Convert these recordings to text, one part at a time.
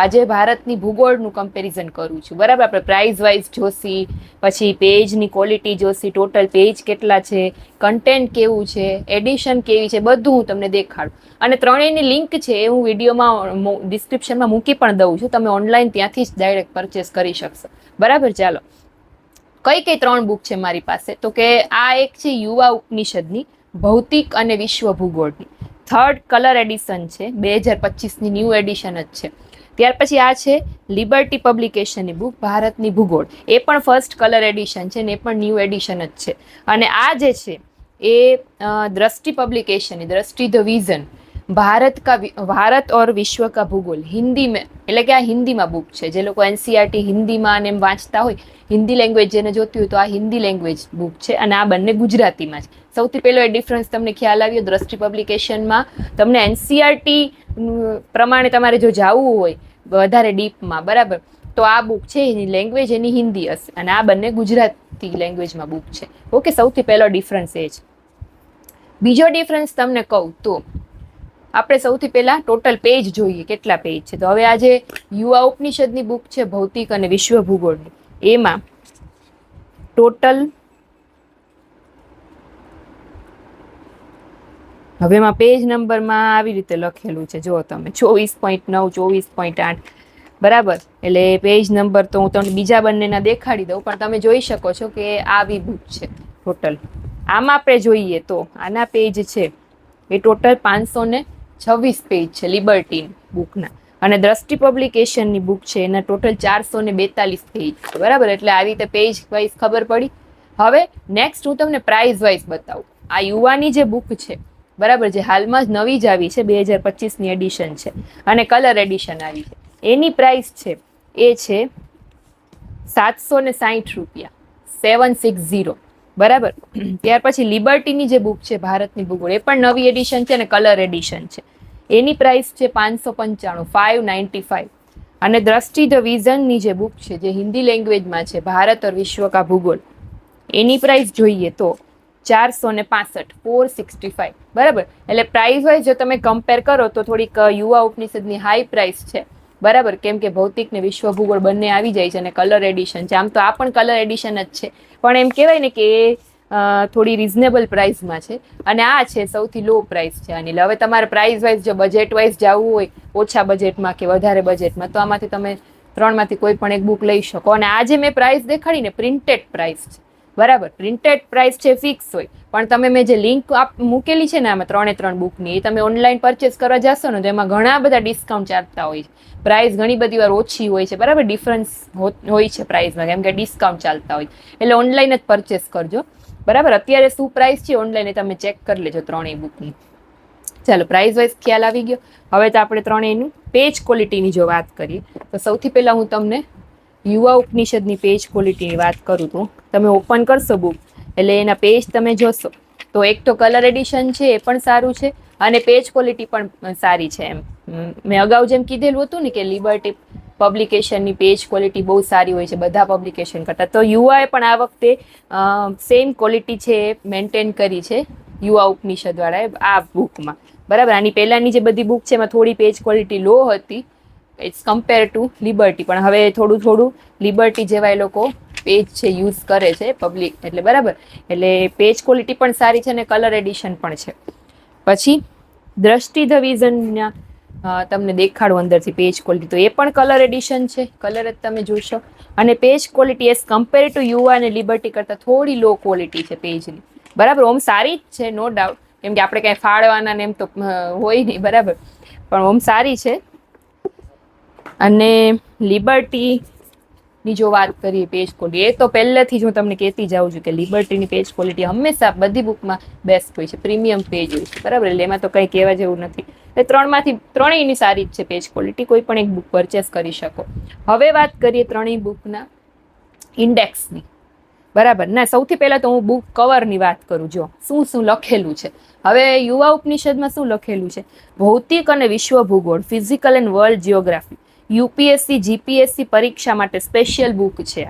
આજે ભારતની ભૂગોળનું કમ્પેરિઝન કરું છું. બરાબર? આપણે પ્રાઇઝ વાઇઝ જોશી, પછી પેજની ક્વોલિટી જોશી ટોટલ પેજ કેટલા છે કન્ટેન્ટ કેવું છે એડિશન કેવી છે, બધું હું તમને દેખાડું. અને ત્રણેયની લિંક છે એ હું વિડીયોમાં ડિસ્ક્રિપ્શનમાં મૂકી પણ દઉં છું. તમે ઓનલાઈન ત્યાંથી જ ડાયરેક્ટ પરચેસ કરી શકશો. બરાબર? ચાલો. કઈ કઈ ત્રણ બુક છે મારી પાસે? તો કે આ એક છે યુવા ઉપનિષદની, ભૌતિક અને વિશ્વ ભૂગોળની. થર્ડ કલર એડિશન છે. બે હજાર પચીસની ન્યૂ એડિશન જ છે. ત્યાર પછી આ છે લિબર્ટી પબ્લિકેશનની બુક ભારતની ભૂગોળ. એ પણ ફર્સ્ટ કલર એડિશન છે ને એ પણ ન્યૂ એડિશન જ છે. અને આ જે છે, એ દ્રષ્ટિ પબ્લિકેશનની દ્રષ્ટિ ધ વિઝન, ભારત કા ભારત ઓર વિશ્વ કા ભૂગોલ હિન્દી મેં, એટલે કે આ હિન્દીમાં બુક છે. જે લોકો એનસીઆરટી હિન્દીમાં અને એમ વાંચતા હોય, હિન્દી લેંગ્વેજ જેને જોતી હોય તો આ હિન્દી લેંગ્વેજ બુક છે. અને આ બંને ગુજરાતીમાં છે સૌથી પહેલો એ ડિફરન્સ તમને ખ્યાલ આવ્યો દ્રષ્ટિ પબ્લિકેશનમાં તમને એનસીઆરટી પ્રમાણે તમારે જો જાવું હોય વધારે ડીપમાં, બરાબર? તો આ બુક છે, એની લેંગ્વેજ એની હિન્દી હશે. અને આ બંને ગુજરાતી લેંગ્વેજમાં બુક છે. ઓકે સૌથી પહેલો ડિફરન્સ એ છે બીજો ડિફરન્સ તમને કહું તો, આપણે સૌથી પહેલાં ટોટલ પેજ જોઈએ, કેટલા પેજ છે. તો હવે આ જે યુવા ઉપનિષદની બુક છે, ભૌતિક અને વિશ્વ ભૂગોળની એમાં ટોટલ હવે એમાં પેજ નંબરમાં આવી રીતે લખેલું છે. જો તમે ચોવીસ પોઈન્ટ નવ, ચોવીસ પોઈન્ટ આઠ, બરાબર? એટલે પેજ નંબર તો હું તમને બીજા બંનેના દેખાડી દઉં, પણ તમે જોઈ શકો છો કે આવી બુક છે ટોટલ આમાં આપણે જોઈએ તો આના પેજ છે, એ ટોટલ પાંચસો ને છવ્વીસ પેજ છે લિબર્ટી બુકના અને દ્રષ્ટિ પબ્લિકેશનની બુક છે, એના ટોટલ ચારસો ને બેતાલીસ પેજ બરાબર? એટલે આવી રીતે પેજ વાઇઝ ખબર પડી. હવે નેક્સ્ટ હું તમને પ્રાઇઝ વાઇઝ બતાવું. આ યુવાની જે બુક છે બરાબર જે હાલમાં જ નવી જ આવી છે, બે હજાર પચીસની એડિશન છે. અને કલર એડિશન આવી છે. એની પ્રાઇસ છે, એ છે સાતસો ને સાહીઠ રૂપિયા, સેવન સિક્સ ઝીરો. બરાબર? ત્યાર પછી લિબર્ટીની જે બુક છે, ભારતની ભૂગોળ એ પણ નવી એડિશન છે અને કલર એડિશન છે. એની પ્રાઇસ છે પાંચસો પંચાણું ફાઇવ નાઇન્ટી ફાઇવ અને દ્રષ્ટિ ધ વિઝનની જે બુક છે, જે હિન્દી લેંગ્વેજમાં છે, ભારત ઓર વિશ્વ કા ભૂગોળ, એની પ્રાઇસ જોઈએ તો ચારસો ને પાસઠ ફોર સિક્સટી ફાઇવ બરાબર? એટલે પ્રાઇસ વાઇઝ જો તમે કમ્પેર કરો, તો થોડીક યુવા ઉપનિષદની હાઈ પ્રાઇસ છે. બરાબર? કેમ કે ભૌતિક ને વિશ્વ ભૂગોળ બંને આવી જાય છે અને કલર એડિશન છે. આમ તો આ પણ કલર એડિશન જ છે. પણ એમ કહેવાય ને કે એ થોડી રિઝનેબલ પ્રાઇસમાં છે. અને આ છે સૌથી લો પ્રાઇસ છે એટલે હવે તમારે પ્રાઇસ વાઇઝ જો બજેટ વાઇઝ જવું હોય, ઓછા બજેટમાં કે વધારે બજેટમાં તો આમાંથી તમે ત્રણમાંથી કોઈ પણ એક બુક લઈ શકો. અને આજે મેં પ્રાઇસ દેખાડીને પ્રિન્ટેડ પ્રાઇસ છે. બરાબર. પ્રિન્ટેડ પ્રાઇસ છે ફિક્સ હોય. પણ તમે મેં જે લિંક મૂકેલી છે ને આમાં ત્રણે ત્રણ બુકની એ તમે ઓનલાઈન પરચેસ કરવા જશો ને, તો એમાં ઘણા બધા ડિસ્કાઉન્ટ ચાલતા હોય છે. પ્રાઇસ ઘણી બધી વાર ઓછી હોય છે, બરાબર? ડિફરન્સ હોય છે પ્રાઇસમાં કેમ કે ડિસ્કાઉન્ટ ચાલતા હોય. એટલે ઓનલાઈન જ પરચેસ કરજો. બરાબર? અત્યારે શું પ્રાઇસ છે ઓનલાઈન એ તમે ચેક કરી લેજો ત્રણેય બુકની ચાલો પ્રાઇસ વાઇઝ ખ્યાલ આવી ગયો. હવે તો આપણે ત્રણેયનું પેજ ક્વોલિટીની જો વાત કરીએ, તો સૌથી પહેલાં હું તમને યુવા ઉપનિષદની પેજ ક્વોલિટીની વાત કરું તો, તમે ઓપન કરશો બુક એટલે એના પેજ તમે જોશો. તો એક તો કલર એડિશન છે, એ પણ સારું છે, અને પેજ ક્વોલિટી પણ સારી છે એમ. મેં અગાઉ જેમ કીધેલું હતું ને કે લિબર્ટી પબ્લિકેશનની પેજ ક્વોલિટી બહુ સારી હોય છે, બધા પબ્લિકેશન કરતાં. તો યુવાએ પણ આ વખતે સેમ ક્વોલિટી છે એ મેન્ટેન કરી છે, યુવા ઉપનિષદવાળાએ આ બુકમાં બરાબર? આની પહેલાંની જે બધી બુક છે, એમાં થોડી પેજ ક્વોલિટી લો હતી ઇટ્સ કમ્પેર ટુ લિબર્ટી પણ હવે થોડું થોડું લિબર્ટી જેવા એ લોકો પેજ છે યુઝ કરે છે પબ્લિક એટલે બરાબર. એટલે પેજ ક્વોલિટી પણ સારી છે અને કલર એડિશન પણ છે. પછી, દ્રષ્ટિ ધ વિઝનના તમને દેખાડું અંદરથી પેજ ક્વોલિટી તો એ પણ કલર એડિશન છે. કલર જ તમે જોશો. અને page quality as compare to Yuva અને લિબર્ટી કરતાં થોડી લો ક્વોલિટી છે પેજની બરાબર? ઓમ સારી જ છે નો ડાઉટ કેમ કે આપણે કાંઈ ફાળવાના ને એમ તો હોય નહીં. બરાબર? પણ ઓમ સારી છે. અને લિબર્ટીની જો વાત કરીએ પેજ ક્વોલિટી એ તો પહેલેથી જ હું તમને કહેતી જાઉં છું કે લિબર્ટીની પેજ ક્વોલિટી હંમેશા બધી બુકમાં બેસ્ટ હોય છે પ્રીમિયમ પેજ હોય છે, બરાબર? એટલે એમાં તો કંઈ કહેવા જેવું નથી. એટલે ત્રણમાંથી ત્રણેયની સારી જ છે પેજ ક્વોલિટી કોઈ પણ એક બુક પરચેસ કરી શકો. હવે વાત કરીએ ત્રણેય બુકના ઇન્ડેક્સની બરાબર? ના, સૌથી પહેલાં તો હું બુક કવરની વાત કરું, જો. શું શું લખેલું છે? હવે યુવા ઉપનિષદમાં શું લખેલું છે? ભૌતિક અને વિશ્વ ભૂગોળ physical and world geography UPSC, GPSC પરીક્ષા માટે સ્પેશિયલ બુક છે.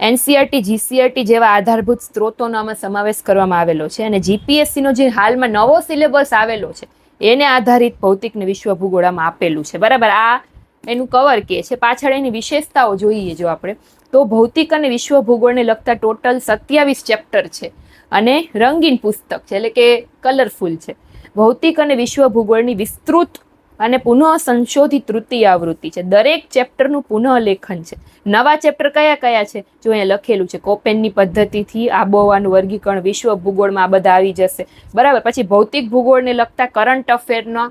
એનસીઆરટી, જીસીઆરટી જેવા આધારભૂત સ્ત્રોતોનો આમાં સમાવેશ કરવામાં આવેલો છે અને જીપીએસસીનો જે હાલમાં નવો સિલેબસ આવેલો છે, એને આધારિત ભૌતિક ને વિશ્વ ભૂગોળામાં આપેલું છે. બરાબર, આ એનું કવર કે છે. પાછળ એની વિશેષતાઓ જોઈએ જો આપણે, તો ભૌતિક અને વિશ્વ ભૂગોળને લગતા ટોટલ સત્યાવીસ ચેપ્ટર છે અને રંગીન પુસ્તક છે, એટલે કે કલરફુલ છે. ભૌતિક અને વિશ્વ ભૂગોળની વિસ્તૃત અને પુનઃ સંશોધિત તૃતીય આવૃત્તિ છે. દરેક ચેપ્ટરનું પુનઃલેખન છે. નવા ચેપ્ટર કયા કયા છે? જો અહીંયા લખેલું છે, કોપેનની પદ્ધતિથી આબોહવાનું વર્ગીકરણ વિશ્વ ભૂગોળમાં આ બધા આવી જશે. બરાબર, પછી ભૌતિક ભૂગોળને લગતા કરંટ અફેરના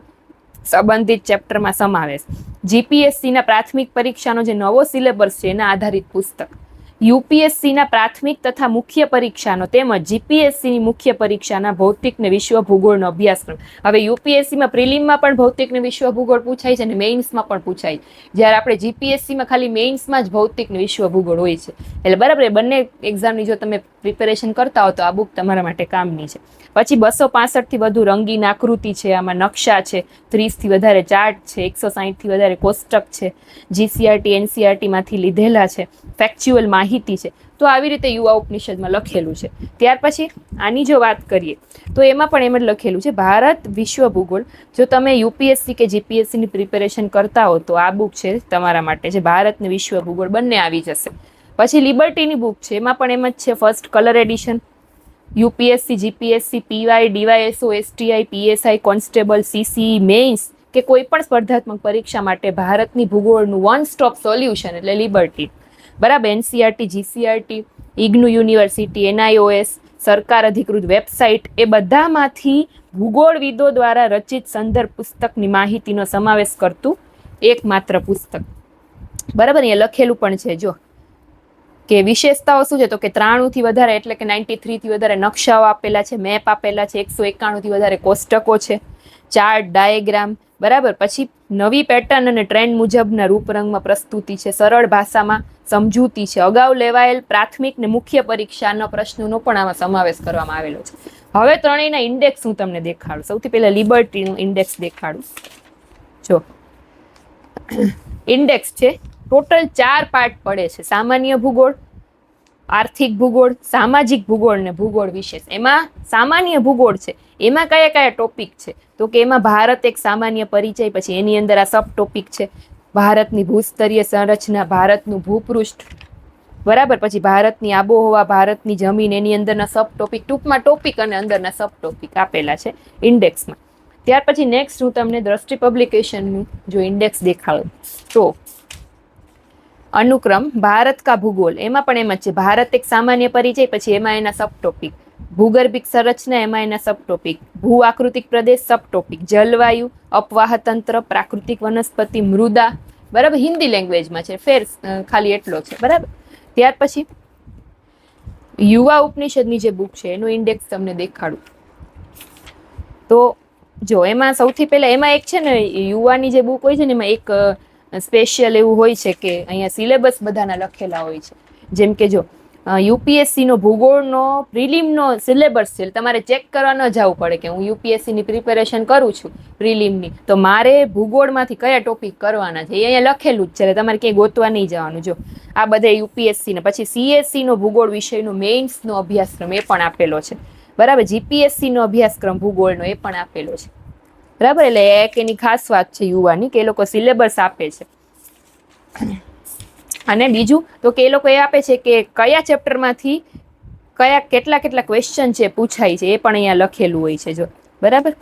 સંબંધિત ચેપ્ટરમાં સમાવેશ. જીપીએસસીના પ્રાથમિક પરીક્ષાનો જે નવો સિલેબસ છે, એના આધારિત પુસ્તક. યુપીએસસીના પ્રાથમિક તથા મુખ્ય પરીક્ષાનો તેમજ જીપીએસસીની મુખ્ય પરીક્ષાના ભૌતિક ને વિશ્વ ભૂગોળનો અભ્યાસક્રમ હવે યુપીએસસીમાં પ્રિલિમમાં પણ ભૌતિક ને વિશ્વ ભૂગોળ પૂછાય છે અને મેઇન્સમાં પણ પૂછાય. જ્યારે આપણે જીપીએસસીમાં ખાલી મેઇન્સમાં જ ભૌતિક ને વિશ્વ ભૂગોળ હોય છે. એટલે બરાબર એ બંને એક્ઝામની જો તમે પ્રિપેરેશન કરતા હો તો આ બુક તમારા માટે કામની છે. પછી બસો પાસઠથી વધુ રંગીન આકૃતિ છે, આમાં નકશા છે ત્રીસથી વધારે ચાર્ટ છે, એકસો સાહીઠથી વધારે કોષ્ટક છે જીસીઆરટી એનસીઆરટીમાંથી લીધેલા છે. ફેક્ચ્યુઅલ માહિતી છે. તો આવી રીતે યુવા ઉપનિષદમાં લખેલું છે. ત્યાર પછી આની જો વાત કરીએ, તો એમાં પણ એમ જ લખેલું છે, ભારત વિશ્વ ભૂગોળ. જો તમે યુપીએસસી કે જીપીએસસીની પ્રિપેરેશન કરતા હો, તો આ બુક છે તમારા માટે જે ભારત ને વિશ્વ ભૂગોળ બંને આવી જશે. પછી લિબર્ટીની બુક છે, એમાં પણ એમ જ છે first colour edition UPSC GPSC PY DYSO STI PSI constable CC mains કે કોઈ પણ સ્પર્ધાત્મક પરીક્ષા માટે ભારતની ભૂગોળનું વન સ્ટોપ સોલ્યુશન એટલે લિબર્ટી બરાબર, NCERT, GCERT IGNOU university, NIOS, સરકાર અધિકૃત વેબસાઇટ, એ બધામાંથી ભૂગોળવિદો દ્વારા રચિત સંદર્ભ પુસ્તકની માહિતીનો સમાવેશ કરતું એકમાત્ર પુસ્તક. બરાબર, અહીંયા લખેલું પણ છે, જો. કે વિશેષતાઓ શું છે? તો કે ત્રાણુંથી વધારે એટલે કે નાઇન્ટી થ્રીથી વધારે નકશાઓ આપેલા છે, મેપ આપેલા છે, એકસો એકાણુંથી વધારે કોષ્ટકો છે, ચાર્ટ, ડાયગ્રામ, બરાબર. પછી નવી પેટર્ન અને ટ્રેન્ડ મુજબના રૂપરંગમાં પ્રસ્તુતિ છે, સરળ ભાષામાં સમજૂતી છે. અગાઉ લેવાયેલ પ્રાથમિક ને મુખ્ય પરીક્ષાના પ્રશ્નોનો પણ આમાં સમાવેશ કરવામાં આવેલો છે. હવે ત્રણેયના ઇન્ડેક્સ હું તમને દેખાડું. સૌથી પહેલા લિબર્ટીનું ઇન્ડેક્સ દેખાડું. જો. ઇન્ડેક્સ છે. ટોટલ ચાર પાર્ટ પડે છે. સામાન્ય ભૂગોળ, આર્થિક ભૂગોળ, સામાજિક ભૂગોળ ને ભૂગોળ વિશેષ. એમાં સામાન્ય ભૂગોળ છે. એમાં કયા કયા ટોપિક છે? તો કે એમાં ભારત એક સામાન્ય પરિચય, પછી એની અંદર આ સબ ટોપિક છે. ભારતની ભૂસ્તરીય સંરચના, ભારતનું ભૂપૃષ્ઠ. બરાબર? પછી ભારતની આબોહવા, ભારતની જમીન, એની અંદરના સબ ટોપિક ટૂંકમાં ટોપિક અને અંદરના સબ ટોપિક આપેલા છે ઇન્ડેક્સમાં ત્યાર પછી નેક્સ્ટ હું તમને દ્રષ્ટિ પબ્લિકેશનનું જો ઇન્ડેક્સ દેખાડું, તો અનુક્રમ ભારત કા ભૂગોલ એમાં પણ એમ જ છે. ભારત એક સામાન્ય પરિચય, પછી એમાં એના સબ ટોપિક ભૂગર્ભિક સંરચના એમાં એના સબ ટોપિક ભૂ આકૃતિક પ્રદેશ સબ ટોપિક જલવાયુ અપવાહતંત્ર પ્રાકૃતિક વનસ્પતિ, મૃદા. બરાબર? હિન્દી લેંગ્વેજમાં છે. ફેર ખાલી એટલો છે. બરાબર? ત્યાર પછી યુવા ઉપનિષદની જે બુક છે, એનું ઇન્ડેક્સ તમને દેખાડું. તો જો, એમાં સૌથી પહેલાં, એમાં એક છે ને યુવાની જે બુક હોય છે ને, એમાં એક સ્પેશિયલ એવું હોય છે કે, અહીંયા સિલેબસ બધાના લખેલા હોય છે. જેમ કે જો યુપીએસસી નો ભૂગોળનો પ્રિલિમનો સિલેબસ છે તમારે ચેક કરવા ન જવું પડે કે હું યુપીએસસીની પ્રિપેરેશન કરું છું પ્રિલિમની. તો મારે ભૂગોળમાંથી કયા ટોપિક કરવાના છે? એ અહીંયા લખેલું જ છે, એટલે તમારે ક્યાંય ગોતવા નહીં જવાનું. જો, આ બધા યુપીએસસી ને પછી સીએસસીનો ભૂગોળ વિષયનો મેઇન્સનો અભ્યાસક્રમ એ પણ આપેલો છે. બરાબર? જીપીએસસીનો અભ્યાસક્રમ ભૂગોળનો એ પણ આપેલો છે. બરાબર? એટલે એક એની ખાસ વાત છે યુવાની, કે એ લોકો સિલેબસ આપે છે. અને બીજું તો કે એ લોકો એ આપે છે કે કયા ચેપ્ટરમાંથી કયા કેટલા કેટલા ક્વેશ્ચન છે પૂછાય છે એ પણ અહીંયા લખેલું હોય છે જો. બરાબર?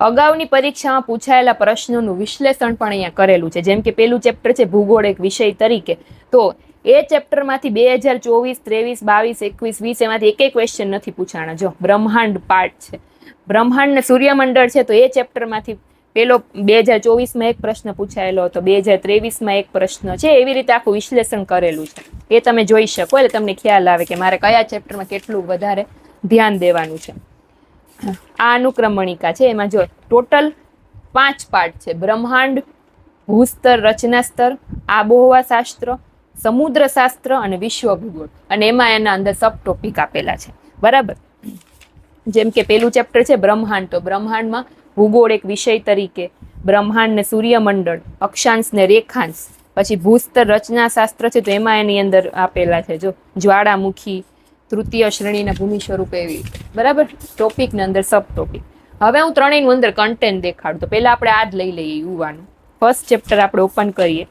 અગાઉની પરીક્ષામાં પૂછાયેલા પ્રશ્નોનું વિશ્લેષણ પણ અહીંયા કરેલું છે. જેમ કે પેલું ચેપ્ટર છે ભૂગોળ એક વિષય તરીકે. તો એ ચેપ્ટરમાંથી બે હજાર ચોવીસ, ત્રેવીસ, બાવીસ, એકવીસ, વીસ એમાંથી એક ક્વેશ્ચન નથી પૂછાણા. જો બ્રહ્માંડ પાર્ટ છે. બ્રહ્માંડ ને સૂર્યમંડળ છે તો એ ચેપ્ટરમાંથી પેલો બે હજાર ચોવીસમાં એક પ્રશ્ન પૂછાયેલો હતો. બે હજાર ત્રેવીસમાં એક પ્રશ્ન છે. એવી રીતે આખું વિશ્લેષણ કરેલું છે. એ તમે જોઈ શકો. એટલે તમને ખ્યાલ આવે કે મારે કયા ચેપ્ટરમાં કેટલું વધારે ધ્યાન દેવાનું છે. આ અનુક્રમણિકા છે. એમાં જો ટોટલ પાંચ પાર્ટ છે. બ્રહ્માંડ, ભૂસ્તર રચના સ્તર આબોહવા શાસ્ત્ર સમુદ્ર શાસ્ત્ર અને વિશ્વ ભૂગોળ અને એમાં એના અંદર સબ ટોપિક આપેલા છે. બરાબર? જેમ કે પેલું ચેપ્ટર છે બ્રહ્માંડ. તો બ્રહ્માંડમાં ભૂગોળ એક વિષય તરીકે, બ્રહ્માંડ ને સૂર્યમંડળ, અક્ષાંશ ને રેખાંશ, પછી ભૂસ્તર રચના શાસ્ત્ર છે તો એમાં એની અંદર આપેલા છે. જો જ્વાળામુખી, તૃતીય શ્રેણીના ભૂમિ સ્વરૂપે એવી, બરાબર? ટોપિકની અંદર સબ ટોપિક હવે હું ત્રણેયનું અંદર કન્ટેન્ટ દેખાડું. તો પહેલાં આપણે આ જ લઈ લઈએ યુવાનું. ફર્સ્ટ ચેપ્ટર આપણે ઓપન કરીએ.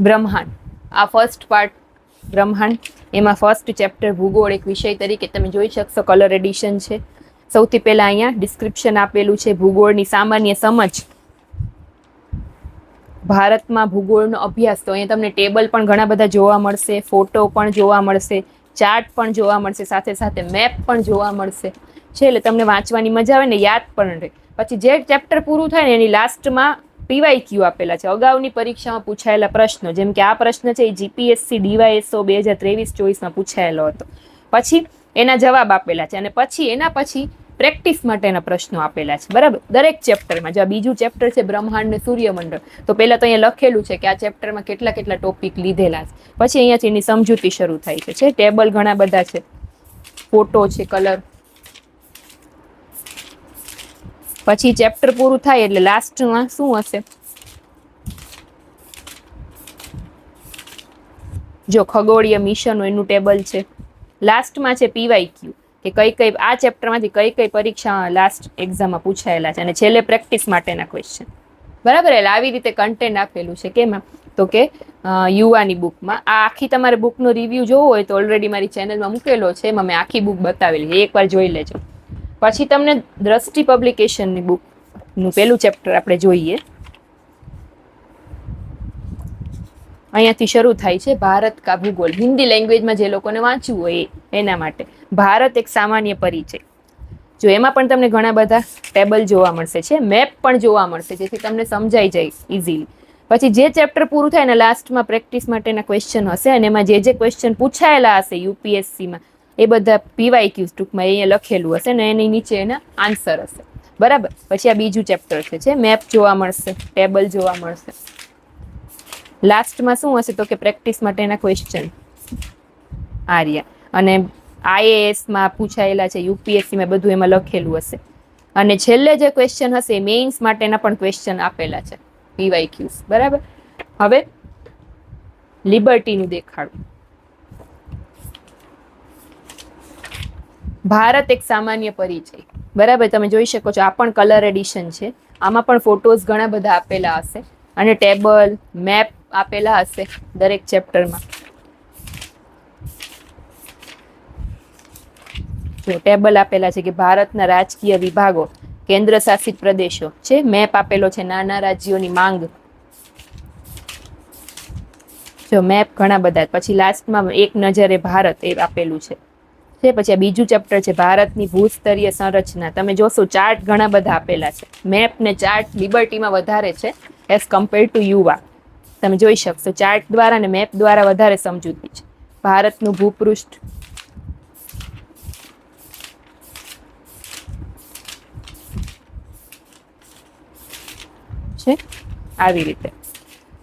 બ્રહ્માંડ. આ ફર્સ્ટ પાર્ટ બ્રહ્માંડ. એમાં ફર્સ્ટ ચેપ્ટર ભૂગોળ એક વિષય તરીકે તમે જોઈ શકશો કલર એડિશન છે. સૌથી પહેલા અહીંયા ડિસ્ક્રિપ્શન આપેલું છે ભૂગોળની સામાન્ય સમજ. ભારતમાં ભૂગોળનો અભ્યાસ, તો અહીંયા તમને ટેબલ પણ ઘણા બધા જોવા મળશે ફોટો પણ જોવા મળશે ચાર્ટ પણ જોવા મળશે, સાથે સાથે મેપ પણ જોવા મળશે. છે એટલે તમને વાંચવાની મજા આવે ને યાદ પણ રહે. પછી જે ચેપ્ટર પૂરું થાય ને એની લાસ્ટમાં પીવાય ક્યુ આપેલા છે. અગાઉની પરીક્ષામાં પૂછાયેલા પ્રશ્નો, જેમ કે આ પ્રશ્ન છે એ જીપીએસસી ડીવાયએસઓ બે હજાર ત્રેવીસ ચોવીસમાં પૂછાયેલો હતો. પછી એના જવાબ આપેલા છે અને પછી એના પછી પ્રેક્ટિસ માટેના પ્રશ્નો આપેલા છે. બરાબર? દરેક ચેપ્ટરમાં. જો આ બીજું ચેપ્ટર છે બ્રહ્માંડ ને સૂર્યમંડળ, તો પહેલાં તો અહીંયા લખેલું છે કે આ ચેપ્ટરમાં કેટલા કેટલા ટોપિક લીધેલા છે. પછી અહીંયાથી એની સમજૂતી શરૂ થાય છે? ટેબલ ઘણા બધા છે. ફોટો છે, કલર પછી ચેપ્ટર પૂરું થાય એટલે લાસ્ટમાં શું હશે? જો ખગોળીય મિશનો એનું ટેબલ છે. લાસ્ટમાં છે પીવાય ક્યુ કે કઈ કઈ, આ ચેપ્ટરમાંથી કઈ કઈ પરીક્ષા લાસ્ટ એક્ઝામમાં પૂછાયેલા છે અને છેલ્લે પ્રેક્ટિસ માટેના ક્વેશ્ચન બરાબર? એટલે આવી રીતે કન્ટેન્ટ આપેલું છે કેમાં તો કે યુવાની બુકમાં આ આખી તમારે બુકનો રિવ્યૂ જોવો હોય તો ઓલરેડી મારી ચેનલમાં મૂકેલો છે. એમાં મેં આખી બુક બતાવેલી છે. એકવાર જોઈ લેજો. પછી તમને દ્રષ્ટિ પબ્લિકેશનની બુકનું પેલું ચેપ્ટર આપણે જોઈએ. અહીંયાથી શરૂ થાય છે ભારત કા ભૂગોળ. હિન્દી લેંગ્વેજમાં જે લોકોને વાંચવું હોય એના માટે. ભારત એક સામાન્ય પરિચય. જો એમાં પણ તમને ઘણા બધા ટેબલ જોવા મળશે છે, મેપ પણ જોવા મળશે, જેથી તમને સમજાઈ જાય ઇઝીલી પછી જે ચેપ્ટર પૂરું થાય ને લાસ્ટમાં પ્રેક્ટિસ માટેના ક્વેશ્ચન હશે અને એમાં જે જે ક્વેશ્ચન પૂછાયેલા હશે યુપીએસસીમાં એ બધા પીવાય ક્યુઝ ટૂંકમાં એ લખેલું હશે ને એની નીચે એના આન્સર હશે. બરાબર? પછી આ બીજું ચેપ્ટર છે જે મેપ જોવા મળશે ટેબલ જોવા મળશે. લાસ્ટમાં શું હશે તો કે પ્રેક્ટિસ માટેના ક્વેશ્ચન આર્યા. અને આઈએએસમાં પૂછાયેલા છે યુપીએસસીમાં બધું એમાં લખેલું હશે. અને છેલ્લે જે ક્વેશ્ચન હશે, એ મેઇન્સ માટેના પણ ક્વેશ્ચન આપેલા છે પીવાય ક્યુઝ બરાબર? હવે લિબર્ટીનું દેખાડું. ભારત એક સામાન્ય પરિચય. બરાબર? તમે જોઈ શકો છો, આ પણ કલર એડિશન છે. આમાં પણ ફોટોઝ ઘણા બધા આપેલા હશે. અને ટેબલ મેપ આપેલા હશે દરેક ચેપ્ટરમાં જો ટેબલ આપેલા છે કે ભારતના રાજકીય વિભાગો કેન્દ્ર શાસિત પ્રદેશો છે. મેપ આપેલો છે નાના રાજ્યોની માંગ. જો મેપ ઘણા બધા, પછી લાસ્ટમાં એક નજરે ભારત એ આપેલું છે. છે, પછી આ બીજું ચેપ્ટર છે, ભારતની ભૂસ્તરીય સંરચના. તમે જોશો ચાર્ટ ઘણા બધા આપેલા છે. મેપ ને ચાર્ટ લિબર્ટીમાં વધારે છે એઝ કમ્પેર ટુ યુવા. તમે જોઈ શકશો ચાર્ટ દ્વારા અને મેપ દ્વારા વધારે સમજૂતી છે. ભારતનું ભૂપૃષ્ઠ. છે? આવી રીતે.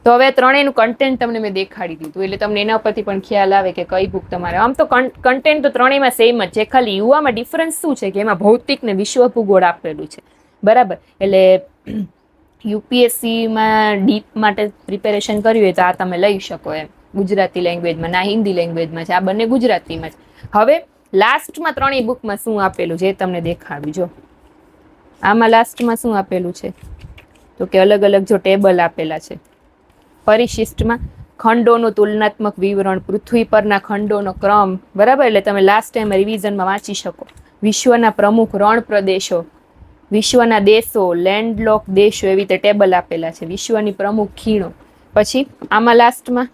તો હવે ત્રણેયનું કન્ટેન્ટ તમને મેં દેખાડી દીધું. એટલે તમને એના પરથી પણ ખ્યાલ આવે કે કઈ બુક તમારે. આમ તો કન્ટેન્ટ તો ત્રણેયમાં સેમ જ છે. ખાલી યુવામાં ડિફરન્સ શું છે કે એમાં ભૌતિક ને વિશ્વ ભૂગોળ આપેલું છે. બરાબર? એટલે યુપીએસસીમાં ડીપ માટે પ્રિપેરેશન કર્યું હોય તો આ તમે લઈ શકો એમ. ગુજરાતી લેંગ્વેજમાં ના હિન્દી લેંગ્વેજમાં છે. આ બંને ગુજરાતીમાં છે હવે લાસ્ટમાં ત્રણેય બુકમાં શું આપેલું છે એ તમને દેખાડું. જો. આમાં લાસ્ટમાં શું આપેલું છે? તો કે અલગ અલગ જો ટેબલ આપેલા છે. પરિશિષ્ટમાં ખંડોનું તુલનાત્મક વિવરણ, પૃથ્વી પરના ખંડોનો ક્રમ, બરાબર? એટલે તમે લાસ્ટ ટાઈમ રિવિઝનમાં વાંચી શકો. વિશ્વના પ્રમુખ રણ પ્રદેશો, વિશ્વના દેશો લેન્ડલોક દેશો એવી રીતે ટેબલ આપેલા છે. વિશ્વની પ્રમુખ ખીણો. પછી આમાં લાસ્ટમાં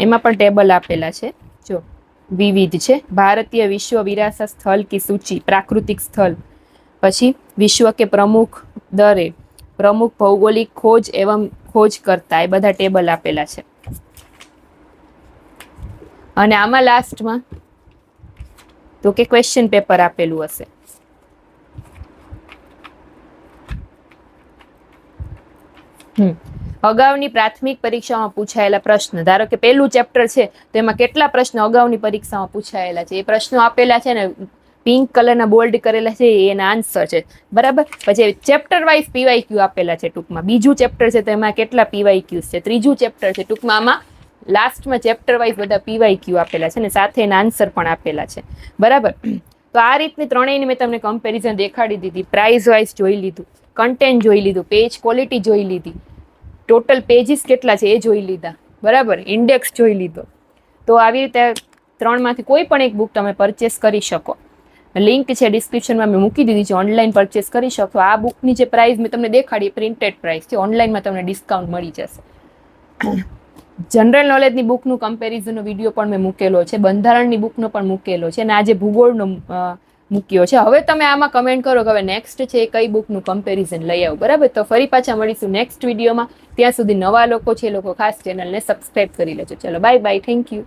એમાં પણ ટેબલ આપેલા છે. જો, વિવિધ છે. ભારતીય વિશ્વ વિરાસત સ્થળ કે સૂચિ, પ્રાકૃતિક સ્થળ. પછી વિશ્વ કે પ્રમુખ દરે પ્રમુખ ભૌગોલિક ખોજ એવમ ખોજ કરતા એ બધા ટેબલ આપેલા છે. અને આમાં લાસ્ટમાં તો કે ક્વેશ્ચન પેપર આપેલું હશે. અગાઉની પ્રાથમિક પરીક્ષામાં પૂછાયેલા પ્રશ્ન, ધારો કે પહેલું ચેપ્ટર છે, તો એમાં કેટલા પ્રશ્નો અગાઉની પરીક્ષામાં પૂછાયેલા છે? એ પ્રશ્નો આપેલા છે ને પિંક કલરના બોલ્ડ કરેલા છે એના આન્સર છે. બરાબર? પછી ચેપ્ટર વાઇઝ પીવાય ક્યુ આપેલા છે ટૂંકમાં. બીજું ચેપ્ટર છે તો એમાં કેટલા પીવાય ક્યુઝ છે? ત્રીજું ચેપ્ટર છે ટૂંકમાં આમાં લાસ્ટમાં ચેપ્ટર વાઇઝ બધા પીવાય ક્યુ આપેલા છે અને સાથે એના આન્સર પણ આપેલા છે. બરાબર? તો આ રીતની ત્રણેયની મેં તમને કમ્પેરિઝન દેખાડી દીધી. પ્રાઇઝ વાઇઝ જોઈ લીધું. કન્ટેન્ટ જોઈ લીધું. પેજ ક્વોલિટી જોઈ લીધી. ટોટલ પેજીસ કેટલા છે એ જોઈ લીધા. બરાબર? ઇન્ડેક્સ જોઈ લીધો. તો આવી રીતે ત્રણમાંથી કોઈ પણ એક બુક તમે પરચેસ કરી શકો. લિંક છે ડિસ્ક્રિપ્શનમાં મેં મૂકી દીધી છે, ઓનલાઈન પરચેસ કરી શકો. આ બુકની જે પ્રાઇસ મેં તમને દેખાડી પ્રિન્ટેડ પ્રાઇસ છે. ઓનલાઈનમાં તમને ડિસ્કાઉન્ટ મળી જશે. જનરલ નોલેજની બુકનું કમ્પેરિઝનનો વીડિયો પણ મેં મૂકેલો છે. બંધારણની બુકનો પણ મૂકેલો છે. અને આજે ભૂગોળનો મૂક્યો છે. હવે તમે આમાં કમેન્ટ કરો કે હવે નેક્સ્ટ છે એ કઈ બુકનું કમ્પેરિઝન લઈ આવું. બરાબર? તો ફરી પાછા મળીશું નેક્સ્ટ વિડીયોમાં ત્યાં સુધી નવા લોકો છે, એ લોકો ખાસ ચેનલને સબસ્ક્રાઈબ કરી લેજો. ચલો બાય બાય થેન્ક યુ